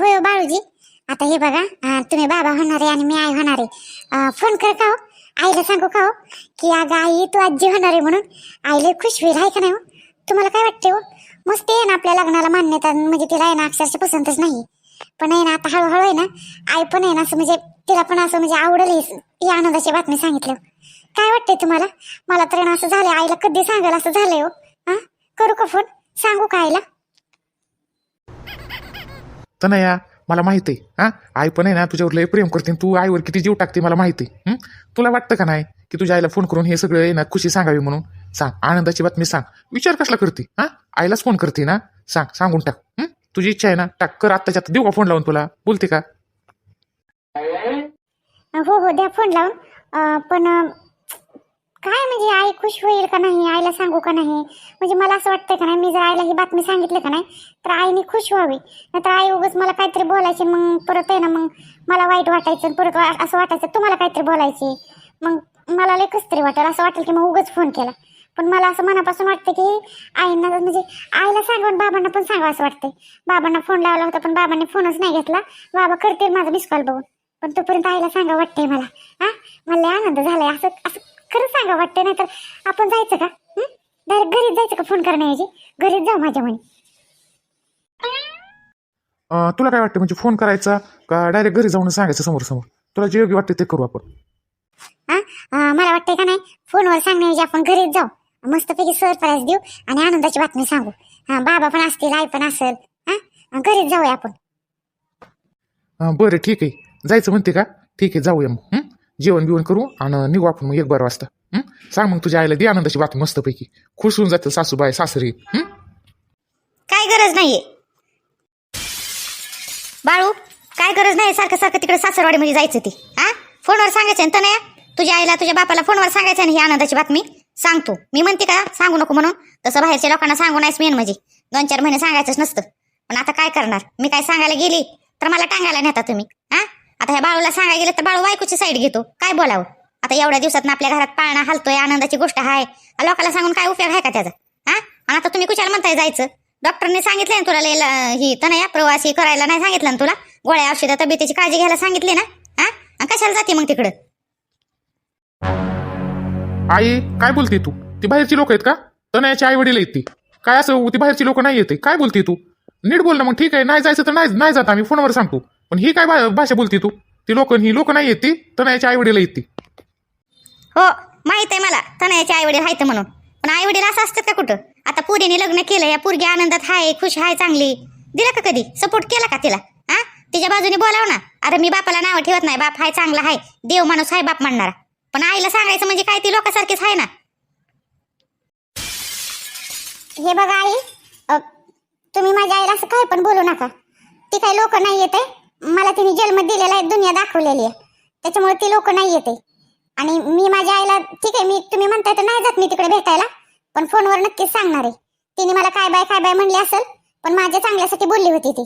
होय हो बाळूजी. आता हे बघा तुम्ही बाबा होणारे आणि मी आई होणारे. फोन कर का हो आईला सांगू का हो? की अगं आई तू आजी होणार आहे म्हणून आईला खुश होईल आहे का नाही हो? तुम्हाला काय वाटते हो? मस्त आहे ना आपल्या लग्नाला मान्यता म्हणजे तिला आहे ना अक्षरशः पसंतच नाही. पण आहे ना आता हळूहळू आहे ना आई पण आहे ना असं म्हणजे तिला पण असं म्हणजे आवडेल ही आनंदाची बातमी सांगितलं हो. काय वाटतंय तुम्हाला? मला तर ना असं झालंय आईला कधी सांगाल असं झालंय हो? हां करू का फोन सांगू का आईला? तनया मला माहिती आहे हा? आई पण आहे ना तुझ्यावर लय प्रेम करते तू आईवर किती जीव टाकते मला माहिती आहे तुला वाटतं का नाही की तुझ्या आईला फोन करून हे सगळं आहे ना खुशी सांगावी म्हणून? सांग आनंदाची बातमी सांग. विचार कसला करते हां? आईलाच फोन करते ना? सांग सांगून टाक तुझी इच्छा आहे ना टाक कर आत्ताच्या आता देऊ का फोन लावून तुला? बोलते का? हो हो द्या फोन लावून. पण काय म्हणजे आई खुश होईल का नाही? आईला सांगू का नाही? म्हणजे मला असं वाटतंय का नाही? मी जर आईला ही बातमी सांगितली का नाही तर आईने खुश व्हावी. नाहीतर आई उगाच मला काहीतरी बोलायचे मग परत आहे ना मग मला वाईट वाटायचं परत वा- असं वाटायचं तुम्हाला काहीतरी बोलायचे. मग मला लय कसं तरी वाटेल असं वाटेल की मग उगाच फोन केला. पण मला असं मनापासून वाटतं की आईंना म्हणजे आईला सांगून बाबांना पण सांगा असं वाटतंय. बाबांना फोन लावला होता पण बाबांनी फोनच नाही घेतला. बाबा करतील माझा मिस कॉल बघून. पण तोपर्यंत आईला सांगा वाटतंय मला. हा? मला आनंद झालाय. असं असं खरं सांगा वाटतंय नाही तर आपण जायचं का? डायरेक्ट घरीच जायचं का फोन करण्याऐवजी? घरीच जाऊ माझ्या म्हणे. अं, तुला काय वाटतं म्हणजे फोन करायचा का डायरेक्ट घरी जाऊन सांगायचं समोर समोर तुला जे योग्य वाटते ते करू आपण. हा अं, मला वाटतंय का नाही फोनवर सांगण्याऐवजी आपण घरीच जाऊ. मस्तपैकी सरप्राईज देऊ आणि आनंदाची बातमी सांगू. हा बाबा पण असतील आई पण असेल हा? घरीच जाऊया आपण. अं, बरं ठीक आहे. जायचं म्हणते का? ठीक आहे जाऊया मग हं? जेवण बिवण करू आणि निघू आपण मग एक बारा वाजता. हं? सांग मग तुझ्या आईला दे आनंदाची बातमी मस्तपैकी. खुश होऊन जातील सासूबाई सासरी. हं? काय गरज नाहीये. बाळू काय गरज नाही सारखं सारखं तिकडे सासरवाडीमध्ये जायचं ती. हा? फोनवर सांगायचं ना नाही तुझ्या आईला तुझ्या बापाला फोनवर सांगायचं ना ही आनंदाची बातमी? सांगतो मी म्हणते का सांगू नको म्हणून. तसं बाहेरच्या लोकांना सांगू नाहीस मेन म्हणजे. दोन चार महिने सांगायचंच नसतं. पण आता काय करणार? मी काय सांगायला गेली? तर मला टांगायला नेता तुम्ही. हा? आता ह्या बाळूला सांगायला गेलं तर बाळू बायकोची साईड घेतो. काय बोलावं? आता एवढ्या दिवसात आपल्या घरात पाळणा हलतोय आनंदाची गोष्ट आहे लोकांना सांगून काय उपयोग आहे का त्याचा? हा? आणि आता तुम्ही कुशाला म्हणताय जायचं? डॉक्टरने सांगितलंय ना तुला लय ल- ही तनया प्रवासी करायला नाही सांगितलं ना तुला? गोळ्या औषधा तब्येतीची काळजी घ्यायला सांगितली ना? हा? कशाला जाते मग तिकडं? आई काय बोलते तू? ती बाहेरची लोक आहेत का? तनयाची आई वडील आहेत ती. काय असं ती बाहेरची लोक नाही येते काय बोलते तू? नीट बोल ना मग ठीक आहे? नाही जायचं तर नाही नाही जात आम्ही. फोनवर सांगतो. पण ही काय भा- भाषा बोलते तू? ती लोक ही लोक नाही येत ती तनयाची आई वडील आहेत ती. हो माहीत आहे मला. तनयाचे आई वडील आहेत म्हणून. पण आई वडील असं असतात का कुठं? आता पुरीने लग्न केलं या पुरगी आनंदात हाय खुश हाय चांगली. दिला का कधी? सपोर्ट केला का तिला? हा? तिच्या बाजूने बोलाव ना. अरे मी बापाला नाव ठेवत नाही. बाप हाय चांगला हाय. देव माणूस हाय बाप म्हणणारा. पण आईला सांगायचं म्हणजे काय? ती लोकांसारखीच आहे ना. हे बघा आई अ, तुम्ही माझ्या आईला असं काही पण बोलू नका. ती काही लोक नाही येते मला तिने जन्म दिलेला आहे दुनिया दाखवलेली आहे. त्याच्यामुळे ती लोक नाही येते. आणि मी माझ्या आईला ठीक आहे मी तुम्ही म्हणताय तर नाही जात मी तिकडे भेटायला पण फोनवर नक्कीच सांगणार आहे. तिने मला काय बाय काय बाय म्हणली असेल पण माझ्या चांगल्यासाठी बोलली होती ती.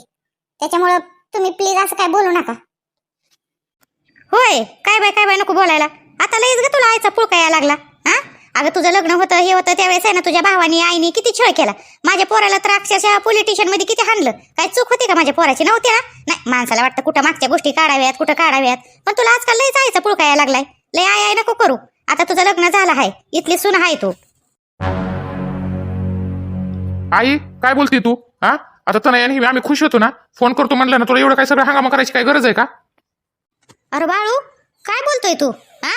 त्याच्यामुळं तुम्ही प्लीज असं काय बोलू नका. होय काय बाय काय बाय नको बोलायला. आता लईच ग तुला आईचा पुळका यायला लागला. अगं तुझं लग्न होतं हे होतं त्यावेळेस आहे ना तुझ्या भावानी आईने किती छळ केला. माझ्या पोराला तर अक्षरशः पोलीस स्टेशनमध्ये किती हाणलं. काय चूक होती का माझ्या पोराची? नव्हती ना? नाही माणसाला वाटतं कुठं मागच्या गोष्टी काढाव्यात कुठं काढाव्यात. पण तुला आजकाल लईच आईचा पुळका यायला लागलाय. लय आई आई नको करू आता तुझं लग्न झालं आहे. इथली सून आहे तू. आई काय बोलते तू? हा? आता तनया आणि आम्ही खुश होतो ना? फोन करतो म्हणलं ना तुला एवढं काय सगळं हंगामा करायची काय गरज आहे का? अरे बाळू काय बोलतोय तू? हा?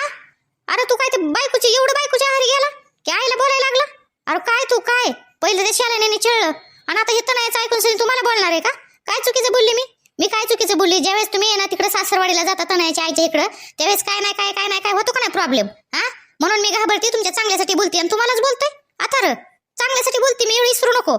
अरे तू काय ते बायकोची एवढं बायकोच्या आहारी गेला? की आईला बोलायला लागला? अरे काय तू काय? पहिलं ते शाल्याने चिळलं आणि आता हे तणायचं ऐकून सुद्धा तुम्हाला बोलणार आहे का? काय चुकीचं बोलली मी? मी काय चुकीचं बोलली? ज्यावेळेस तुम्ही आहे ना तिकडे सासरवाडीला जाता तणायच्या आईच्या इकडं त्यावेळेस काय नाही काय काय नाही काय होतो का नाही प्रॉब्लेम हा? म्हणून मी घाबरते तुमच्या चांगल्यासाठी बोलते आणि तुम्हालाच बोलते. आता र. चांगल्यासाठी बोलते मी एवढी विसरू नको.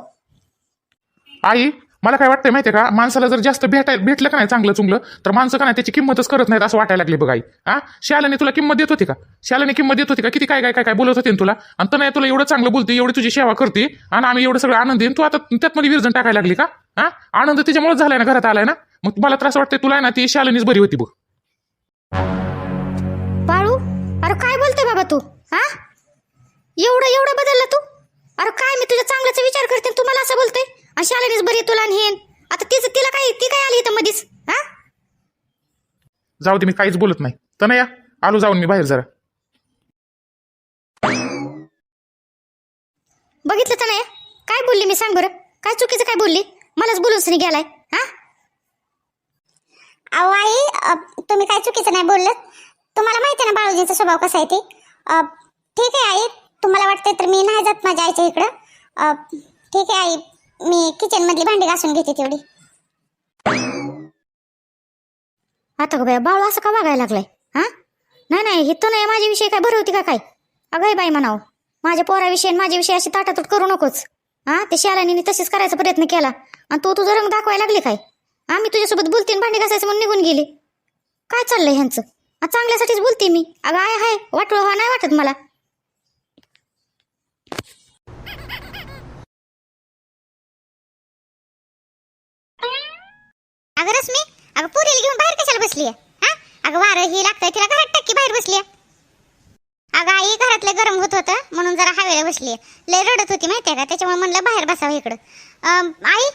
आई मला काय वाटतंय माहितीये का? माणसाला जर जास्त भेटाय भेटलं का नाही चांगलं चुंगलं तर माणसं का नाही त्याची किंमतच करत नाहीत असं वाटायला लागले बघ आई. हा? शालाने तुला किंमत देत होती का? शालाने किंमत देत होती का? किती काय काय काय काय बोलत होते ना तुला? आणि तर नाही तुला एवढं चांगलं बोलते एवढी तुझी सेवा करते आणि आम्ही एवढं सगळं आनंद देईन तू आता त्यात मध्ये टाकायला लागली का? हा? आनंद त्याच्यामुळे झालाय ना घरात आलाय ना? मग मला त्रास वाटतंय तुला आहे ना ती शालनीच बरी होती बघ. बाळू अरे काय बोलते बाबा तू? हा? एवढं एवढं बदललं तू? अरे काय मी तुझ्या चांगल्याचा विचार करते तू मला असं बोलतोय? शाळेनेच बरी तुला आणि हेन. आता तिचं तिला काय ती काय आली इथं मध्ये जाऊ दे मी काहीच बोलत नाही. तर या आलो जाऊन मी बाहेर जरा. बघितलं तर नाही. काय बोलली मी सांग बरं. काय चुकीचं काय बोलली? मलाच बोलूनच नाही गेलाय. हा? अहो आई अ, तुम्ही काय चुकीचं नाही बोललं? तुम्हाला माहिती आहे ना बाळूजींचा स्वभाव कसा आहे ते? अ, ठीक आहे आई. तुम्हाला वाटतंय तर मी नाही जात माझ्या आईच्या इकडं. अ, ठीक आहे आई. मी किचन मधली भांडी घासून घेते तेवढी. आता का बाया बाळू असं का वागायला लागलाय? हा? नाही नाही हे तर नाही माझ्याविषयी काय बरं होती का काय? अगं बाई म्हणाव माझ्या पोराविषयी आणि माझ्याविषयी अशी ताटातूट करू नकोच. हा? ते शालानीने तसेच करायचा प्रयत्न केला. आणि तो तुझा रंग दाखवायला लागली काय? हा? मी तुझ्यासोबत बोलते भांडी घासायचं म्हणून निघून गेली. काय चाललंय ह्यांचं? चांगल्यासाठीच बोलते मी. अगं आहे हाय वाटलं हा नाही वाटत मला. अगं रश्मी अगं पुरीला घेऊन बाहेर कशाला बसली हा? अगं वारं ही लागतंय तिला घरात टक्की बाहेर बसली अगं आई घरातलं गरम होत होतं म्हणून जरा हवेला बसली लय रडत होती माहितीये का? त्याच्यामुळे म्हणलं बाहेर बसावं इकडं. अं, आई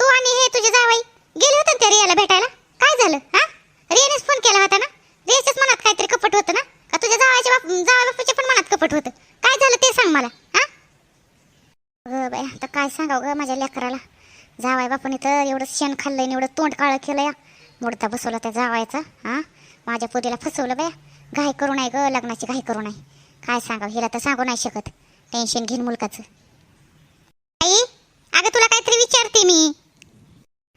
तू आणि हे तुझे जावाई गेले होते ना त्या रियाला भेटायला? काय झालं? हा? रियानेच फोन केला होता ना? रियाच्याच मनात काहीतरी कपट होतं ना? का तुझ्या जावायच्या बाप जावा बापूच्या पण मनात कपट होतं? काय झालं ते सांग मला हा? अगं बाई आता काय सांगावं ग माझ्या लेकराला? जावाय बापाने तर एवढं शेण खाल्लंय आणि एवढं तोंड काळं केलं या मोडता बसवला त्या जावायचा हा? माझ्या पोरीला फसवलं बया. घाई करू नाही ग लग्नाची घाई करू नाही काय सांगावं हिला तर सांगू नाही शकत. टेन्शन घेईन मुलकाचं. आई अगं तुला काहीतरी विचारते मी.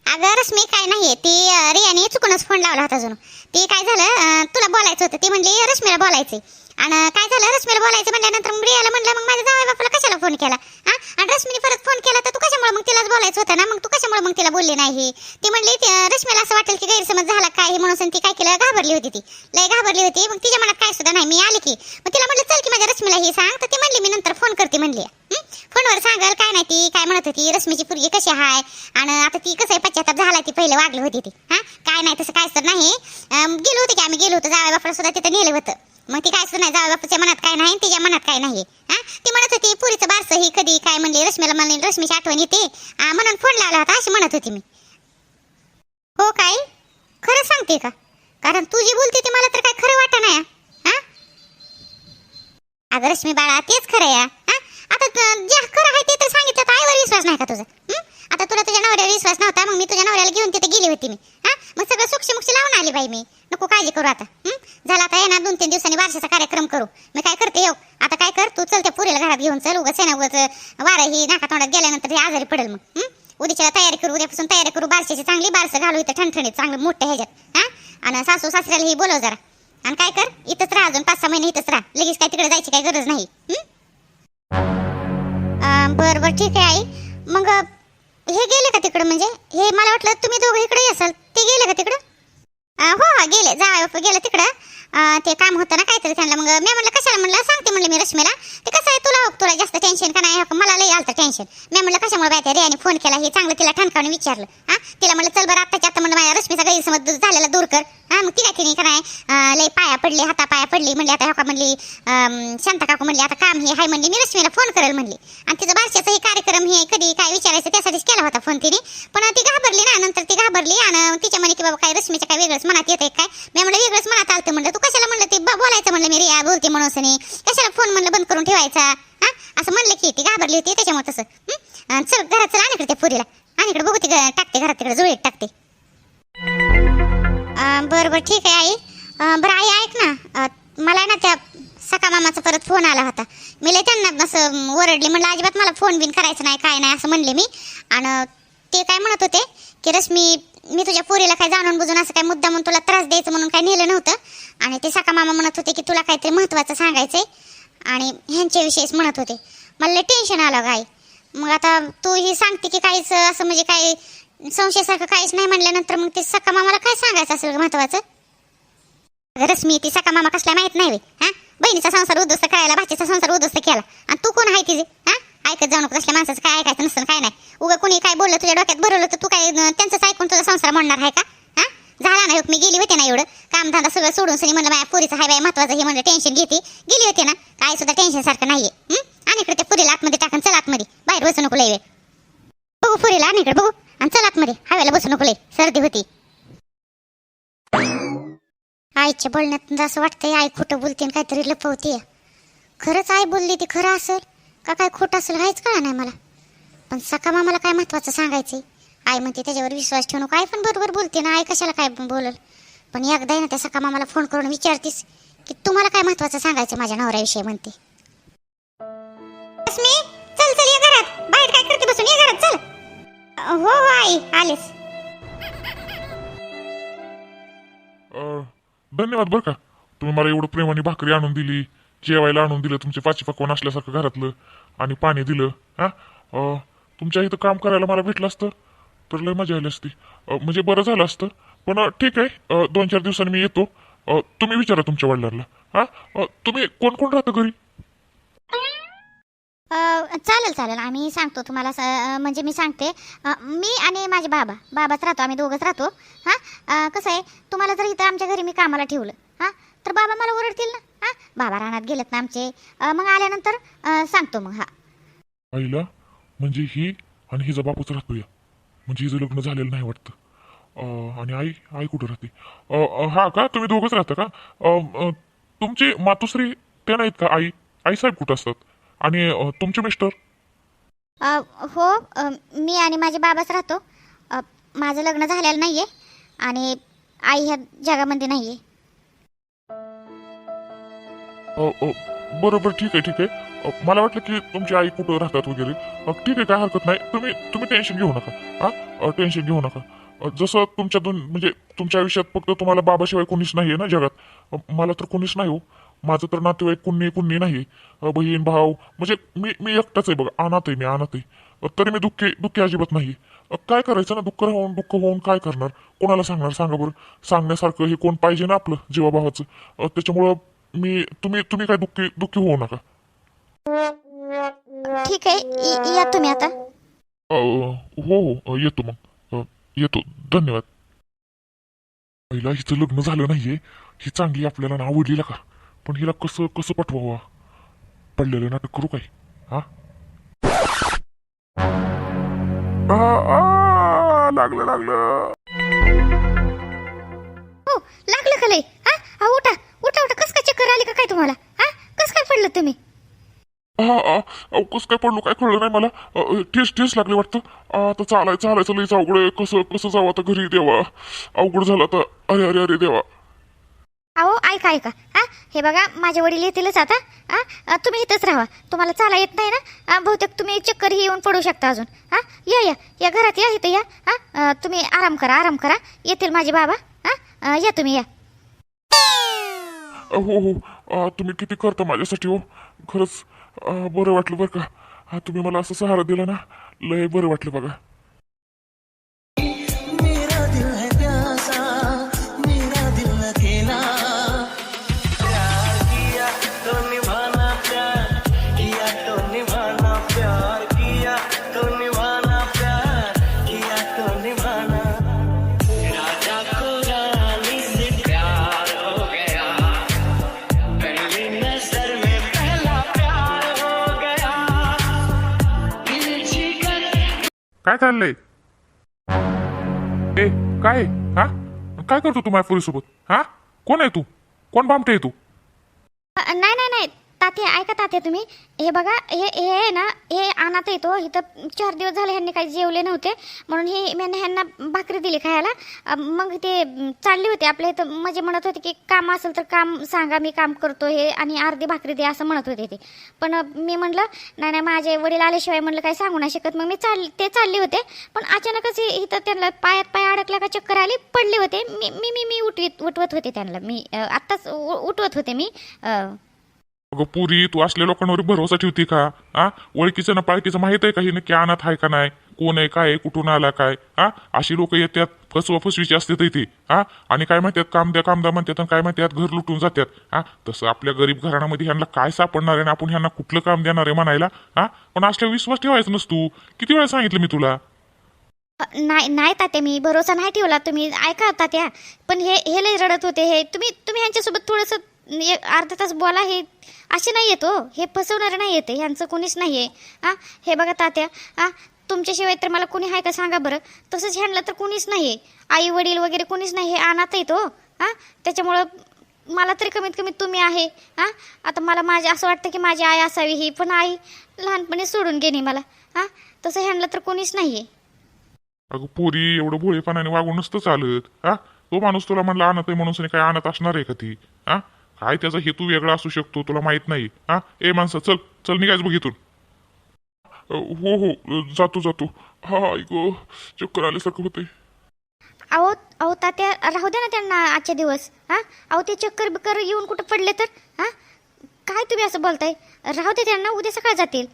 अगं रश्मी काय नाहीये ती रियाने चुकूनच फोन लावला होता अजून. ते काय झालं तुला बोलायचं होतं ती म्हणली रश्मीला बोलायचंय. आणि काय झालं? रश्मीला बोलायचं म्हणल्यानंतर मग रियाला म्हणलं मग माझ्या जावई बापाला कशाला फोन केला? हा? आणि रश्मीने परत फोन केला तर तू कशामुळे मग तिलाच बोलायचं होतं ना? मग तू कशामुळे मग तिला बोलली नाही ती म्हणली ती, रश्मीला असं वाटेल की गैरसमज झाला काय हे म्हणून? ती काय केलं? घाबरली होती ती. लय घाबरली होती. मग तिच्या मनात काय सुद्धा नाही. मी आले की. मग तिला म्हणलं चल की माझ्या रश्मीला हे सांग. तर ती म्हणली मी नंतर फोन करते म्हणली. फोनवर सांगाल काय नाही ती काय म्हणत होती? रश्मीची पुरगी कशी आहे आणि आता ती कसं आहे? पश्चाताप झाला ती पहिले वागली होती ती. हा? काय नाही तसं काय तर नाही. गेलो होते की आम्ही. गेलो होतो. जावई बापाला सुद्धा तिथं नेलं होतं. मग ती काय सुद्धा नाही जावई बापूच्या मनात काय नाही तिच्या मनात काय नाही. हा? ती म्हणत होती पुरीचं बारसं ही कधी काय म्हणली रश्मीला म्हणली रश्मीची आठवण येते. आ, म्हणून फोन लावला होता अशी म्हणत होती मी. हो काय? खरं सांगते का? कारण तू जी बोलते ते मला तर काय खरं वाटत नाही हा? अगं रश्मी बाळा तेच खरं या हा? आता त- जे खरं आहे ते तर सांगितलं तर आईवर विश्वास नाही का तुझा? हं? आता तुला तुझ्या नवऱ्यावर विश्वास नव्हता मग मी तुझ्या नवऱ्याला घेऊन तिथे गेली होती मी हा? मग सगळं सुक्ष मुक्ष लावून आली बाई मी. नको काळजी करू आता हं? झाला आता येणार दोन तीन दिवसांनी वारशाचा कार्यक्रम करू. मी काय करते येऊ. आता काय कर तू चल त्या पुरीला घरात घेऊन चल उगाच आहे ना उगाच वारं ही नाका तोंडात गेल्यानंतर हे आजारी पडेल मग. हं? उद्याच्याला तयारी करू उद्यापासून तयारी करू बारशाची चांगली बारसं घालू इथं ठणठणीत चांगलं मोठं ह्याच्यात. हा? आणि सासू सासऱ्याला ही बोलव जरा. आणि काय कर इथंच राहा अजून पाच सहा महिने इथंच राहा. लगेच काय तिकडे जायची काही गरज नाही. बरं बरं ठीक आहे आई. मग हे गेले का तिकडं म्हणजे? हे मला वाटलं तुम्ही दोघं इकडे असाल. ते गेले का तिकडं? हो हो गेले. जा गेलं तिकडं. ते काम होतं ना काहीतरी त्यांना. मग मी म्हणलं कशाला? म्हणलं सांगते म्हणलं मी रश्मीला. ते कसं आहे तुला तुला जास्त टेन्शन का नाही? हो मला लई आलं टेन्शन मी म्हणलं कशामुळे बाय रियाने फोन केला? हे चांगलं तिला ठणकावून विचारलं. हा? तिला म्हणलं चल बरं आत्ताच्या आता म्हणलं माझ्या रश्मीचा गैरसमज झालेला दूर कर. हा? मग तिला तिने का नाही लई पाया पडली हाता पाया पडली म्हणली आता हो का? म्हणली अं, शांता काकू म्हणली आता काम हे हाय म्हणली मी रश्मीला फोन करेल म्हणली. आणि तिचं बारशाचा हे कार्यक्रम हे कधी काय विचारायचं त्यासाठीच केला होता फोन तिने. पण ती घाबरली ना नंतर ती घाबरली आणि तिच्या म्हणे की बाबा काय रश्मीच्या काय वेगळंच मनात येते काय? मी म्हणलं वेगळंच मनात आलं म्हणलं तू कशाला बोलायचं म्हणलं मी रिया बोलते म्हणून सनी कशाला फोन म्हणलं बंद करून ठेवायचा? हा? असं म्हणलं की ती घाबरली होती त्याच्यामुळे तसं. हं? चल घरात चल आणि इकडे त्या पुरीला. आणि इकडे बघू ती टाकते घरात तिकडे जुळीत टाकते. अं, बरं बरं ठीक आहे आई. अं, बरं आई ऐक ना. अं, मला ना त्या सका मामाचा परत फोन आला होता. मी लय त्यांना असं ओरडली म्हणलं अजिबात मला फोन बिन करायचं नाही काय नाही असं म्हणले मी. आणि ते काय म्हणत होते की रश्मी मी तुझ्या पोरीला काय जाणून बुजून असं काय मुद्दा म्हणून तुला त्रास द्यायचं म्हणून काय नेलं नव्हतं. आणि ते सका मामा म्हणत होते की तुला काहीतरी महत्त्वाचं सांगायचंय. आणि ह्यांच्याविषयीच म्हणत होते. मला टेन्शन आलं काय मग आता तू ही सांगते की काहीच असं म्हणजे काय संशयासारखं काहीच नाही म्हणल्यानंतर मग ते सका मामाला काय सांगायचं असेल महत्वाचं रश्मी ती सका मामा कसला माहीत नाही हा? बहिणीचा संसार उद्ध्वस्त करायला भाचीचा संसार उद्ध्वस्त केला. आणि तू कोण आहे तिचे हा? ऐकत जाऊ नको तसल्या माणसाचं काय ऐकायचं नसतं काय नाही. उगा कोणी काय बोललं तुझ्या डोक्यात भरवलं तर तू काय त्यांचंच ऐकून तुझा संसार म्हणणार आहे का? झाला नाही मी गेली होते ना एवढं. कामधंदा सगळं सोडून सनी म्हणलं माझ्या पुरीचं हाय बाय महत्वाचं हे म्हणलं टेन्शन घेते. गेली होते ना. काय सुद्धा टेन्शन सारखं नाहीये. आणि इकडे त्या पुरीला आतमध्ये टाकून चल आतमध्ये बाहेर बसू नको लय वेळ. बघू पुरीला आणि इकडे बघू. आणि चल आतमध्ये हव्याला बसू नको लय सर्दी होती. आईच्या बोलण्यातून असं वाटतंय आई खोटं बोलते काहीतरी लपवते. खरंच आई बोलली ती खरं असेल? का काय खोटं असेल काहीच कळा नाही मला. पण सका मामाला काय महत्वाचं सांगायचंय? आई म्हणते त्याच्यावर विश्वास ठेवू नको. आई पण बरोबर बोलते ना आई कशाला काय बोलल? पण एकदा आहे ना त्या सका मामाला फोन करून विचारतीस की तुम्हाला काय महत्वाचं सांगायचं माझ्या नवऱ्याविषयी? म्हणते. चल चल ये घरात. बाहेर काय करते बसून? ये घरात चल. हो हो आई आलेस. धन्यवाद बरं का. तुम्ही मला एवढं प्रेमाने भाकरी आणून दिली जेवायला आणून दिलं तुमचे पाची पकवान असल्यासारखं घरातलं आणि पाणी दिलं हा? तुमच्या इथं काम करायला मला भेटलं असतं. तर लय मजा आली असती. म्हणजे बरं झालं असतं. पण ठीक आहे. दोन चार दिवसांनी मी येतो. तुम्ही विचारा तुमच्या वडिलांना. हा? तुम्ही कोण कोण राहतं घरी? चालेल चालेल. आम्ही सांगतो तुम्हाला म्हणजे मी सांगते. मी आणि माझे बाबा. बाबाच राहतो. आम्ही दोघंच राहतो. हां? कसं आहे? तुम्हाला जर इथं आमच्या घरी मी कामाला ठेवलं हां? तर बाबा मला ओरडतील ना? हां? बाबा रानात गेलेत ना आमचे. मग आल्यानंतर सांगतो मग. हा. आईला म्हणजे ही आणि हिचा बापूच राहतो या म्हणजे हिचं लग्न झालेलं नाही वाटतं. आणि आई आई कुठं राहते? हा का? तुम्ही दोघंच राहता का? तुमची मातोश्री ते नाहीत का? आई आई साहेब कुठं असतात? आणि तुमचे मिस्टर? हो मी आणि माझे बाबाच राहतो. माझं लग्न झालेलं नाही आहे आणि आई ह्या जगामध्ये नाही आहे बरोबर ठीक आहे ठीक आहे. मला वाटलं की तुमची आई कुठं राहतात वगैरे. ठीक आहे काय हरकत नाही. तुम्ही तुम्ही टेन्शन घेऊ नका. हा? टेन्शन घेऊ नका. जसं तुमच्या दोन म्हणजे तुमच्या आयुष्यात फक्त तुम्हाला बाबाशिवाय कोणीच नाही आहे ना जगात. मला तर कोणीच नाही हो. माझं तर नातेवाईक कुणी कुणी नाही बहीण भाऊ म्हणजे मी मी एकटाच आहे बघा. अनाथ आहे मी अनाथ आहे. तरी मी दुःखी दुःखी अजिबात नाही काय करायचं ना? दुःख होऊन दुःख होऊन काय करणार? कोणाला सांगणार? सांगा बरं. सांगण्यासारखं हे कोण पाहिजे ना आपलं जीवाभावाचं. त्याच्यामुळं मी तुम्ही तुम्ही काय दुःखी दुःखी होऊ नका. ठीक आहे य- या तुम्ही आता. अ, हो हो अ, येतो मग. अ, येतो. धन्यवाद. पहिला हिचं लग्न झालं नाहीये. ही चांगली आपल्याला नाव आवडली का? पण हिला कसं कसं पटवावं? पडलेलं नाटक करू काय? हा? आ, आ, लागलं लागलं. हो लागलं का लय? हा? हा उठा. उठा उठा. कस काय चक्कर आली का काय तुम्हाला? हा? कस काय पडलं तुम्ही? हा कसं काय पडलो? काय कळलं नाही मला. ठेस ठेस लागली वाटतं. आता चालाय चालायचं लईच अवघड आहे. कसं कसं जावं आता घरी देवा. अवघड झालं आता. अरे अरे अरे देवा. अहो ऐका ऐका. हा? हे बघा माझे वडील येतीलच आता. हा? तुम्ही इथंच राहा. तुम्हाला चाला येत नाही ना? बहुतेक तुम्ही चक्कर ही येऊन पडू शकता अजून. हा? या या. या घरात या इथं या. हा? तुम्ही आराम करा आराम करा. येतील माझे बाबा. हा? या तुम्ही या. हो हो, हो. अ, तुम्ही किती करता माझ्यासाठी हो? खरंच अ, बरं वाटलं बरं का. हा तुम्ही मला असं सहारा दिला ना लय बरं वाटलं बघा. काय चाललंय? ए काय? हा? काय करतो तू माझ्या पोरीसोबत? हा? कोण आहे तू? कोण बामटे आहे तू? नाही नाही नाही. ताते ऐका ताते तुम्ही. हे बघा हे हे आहे ना हे अनाथ येतो इथं चार दिवस झाले ह्यांनी काही जेवले नव्हते. म्हणून हे मी ह्यांना भाकरी दिली खायला. मग ते चालले होते. आपल्या इथं म्हणजे म्हणत होते की काम असेल तर काम सांगा मी काम करतो हे आणि अर्धी भाकरी दे असं म्हणत होते ते. पण मी म्हणलं नाही नाही माझे वडील आल्याशिवाय म्हणलं काही सांगू नाही शकत. मग मी चाल ते चालले होते. पण अचानकच हे इथं त्यांना पायात पाय अडकला का चक्कर आली पडले होते. मी मी मी मी उठवीत उठवत होते त्यांना. मी आत्ताच उ- उठवत होते मी. अगं पुरी तू असल्या लोकांवर भरोसा ठेवते का? हा ओळखीचं ना पाळखीचं माहीत आहे का ना नक्की अनाथ आहे का नाही? कोण आहे काय आहे, कुठून आला काय? हा अशी लोक येतात फसवा फसवीची असते इथे. हा आणि काय म्हणतात? काम द्या काम द्या म्हणतात आणि काय म्हणतात? घर लुटून जातात हा तसं आपल्या गरीब घराण्यामध्ये ह्यांना काय सापडणार आहे आणि आपण ह्यांना कुठलं काम देणार आहे म्हणायला? हा पण असल्या विश्वास ठेवायचा नसतो. किती वेळा सांगितलं मी तुला? नाही नाही तात्या मी भरोसा नाही ठेवला. तुम्ही ऐका तात्या. पण हे हे लय रडत होते. हे तुम्ही तुम्ही ह्यांच्यासोबत थोडंसं म्हणजे अर्धा तास बोला हे असे नाही येतो हो. हे. फसवणारे नाही येते ह्यांचं कोणीच नाही आहे. हां? हे बघा तात्या. हां? तुमच्याशिवाय तर मला कोणी आहे का सांगा बरं? तसंच ह्यांना तर कोणीच नाही आहे. आई वडील वगैरे कोणीच नाही हे अनाथ येतो हो. हां. त्याच्यामुळं मला तरी कमीत कमी तुम्ही आहे. हां? आता मला माझी असं वाटतं की माझी आई असावी ही पण आई लहानपणी सोडून गेली मला. हां? तसं ह्यांना तर कोणीच नाही आहे. अगं पोरी एवढं भोळेपणाने वागून नसतं चालत. हा? तो माणूस तुला म्हणला आणत आहे म्हणून काय आणत असणार आहे का ती? हा? काय त्याचा हेतू वेगळा असू शकतो तुला माहीत नाही. हा? ए माणसं चल चल निघायच बघ इथून. हो हो जातो जातो. हा ऐको चक्कर आल्यासारखं होतंय. अहो अहो तात्या राहू दे ना त्यांना आजचे दिवस. हां? अहो ते चक्कर बिक्कर येऊन कुठं पडले तर? हां? काय तुम्ही असं बोलताय? राहू दे त्यांना उद्या सकाळ जातील.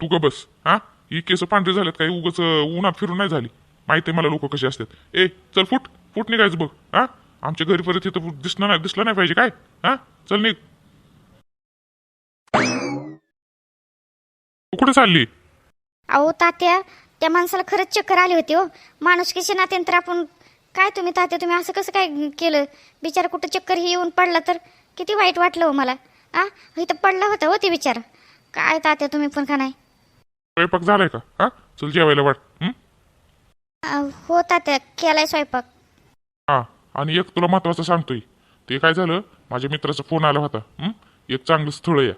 तू का बस. हा? ही केस पांढरे झालेत काही उगाच उन्हात फिरून नाही झाली. माहिती आहे मला लोक कसे असतात. ए चल फुट फुट निघायचं बघ. हा? आमच्या घरी परत इथं दिसणार नाही दिसलं नाही पाहिजे काय? हा? चल निघ. तू कुठे चालली? अहो तात्या त्या माणसाला खरंच चक्कर आली होती हो. माणूस कशी नाते तर आपण काय तुम्ही तात्या तुम्ही असं कसं काय केलं? बिचारा कुठं चक्कर ही येऊन पडला तर किती वाईट वाटलं हो मला. आ इथं पडला होता हो ते बिचारा. काय तात्या तुम्ही पण का नाही? स्वयंपाक झालाय का? हा? चल जेवायला वाट. हं? अहो, हो तात्या केलाय स्वयंपाक. हा आणि एक तुला महत्वाचं सांगतोय. ते काय झालं? माझ्या मित्राचा फोन आला होता. हं? एक चांगलं स्थळ आहे.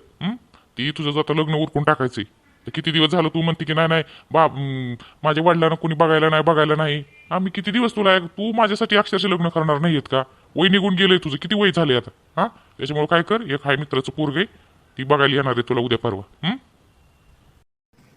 ती तुझं जाता लग्न उरकून टाकायचंय. तर किती दिवस झालं तू म्हणते की नाही नाही बा माझ्या वडिलांना कोणी बघायला नाही बघायला नाही. आम्ही किती दिवस तुला तू माझ्यासाठी अक्षरशः लग्न करणार नाहीयेत का? वय निघून गेलंय तुझं. किती वय झाले आता? हा? त्याच्यामुळे काय कर? एक हाय मित्राचं पोरग आहे. ती बघायला येणार आहे तुला उद्या परवा. हं?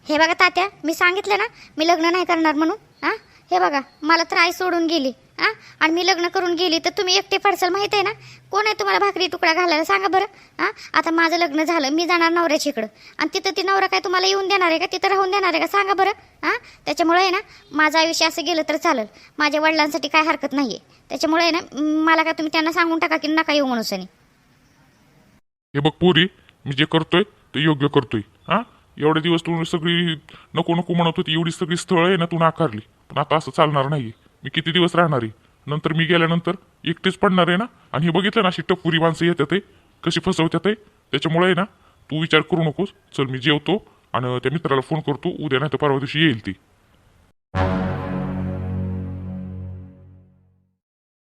हे बघा तात्या मी सांगितलं ना मी लग्न नाही करणार म्हणून. हां? हे बघा मला तर आई सोडून गेली हां आणि मी लग्न करून गेली तर तुम्ही एकटे पडसाल माहीत आहे ना? कोण आहे तुम्हाला भाकरी तुकडा घालायला? सांगा बरं हां आता माझं लग्न झालं मी जाणार नवऱ्याच्या इकडं. आणि तिथं ती नवरा काय तुम्हाला येऊन देणार आहे का? तिथं राहून देणार आहे का? सांगा बरं हां त्याच्यामुळे आहे ना माझं आयुष्य असं गेलं तर चालेल. माझ्या वडिलांसाठी काय हरकत नाही आहे त्याच्यामुळे आहे ना मला काय तुम्ही त्यांना सांगून टाका की नका येऊ म्हणून सनी. हे बघ पुरी मी जे करतोय ते योग्य करतोय हा एवढे दिवस तू सगळी नको नको म्हणत होती एवढी सगळी स्थळ आहे ना तू नाकारली. पण आता असं चालणार नाही मी किती दिवस राहणार आहे? नंतर मी गेल्यानंतर एकटेच पडणार आहे ना? आणि हे बघितलं ना अशी टप्पुरी माणसं येतात कशी फसवतात आहे त्याच्यामुळे आहे ना तू विचार करू नकोस. चल मी जेवतो आणि त्या मित्राला फोन करतो. उद्या नाही तर परवा दिवशी येईल ती.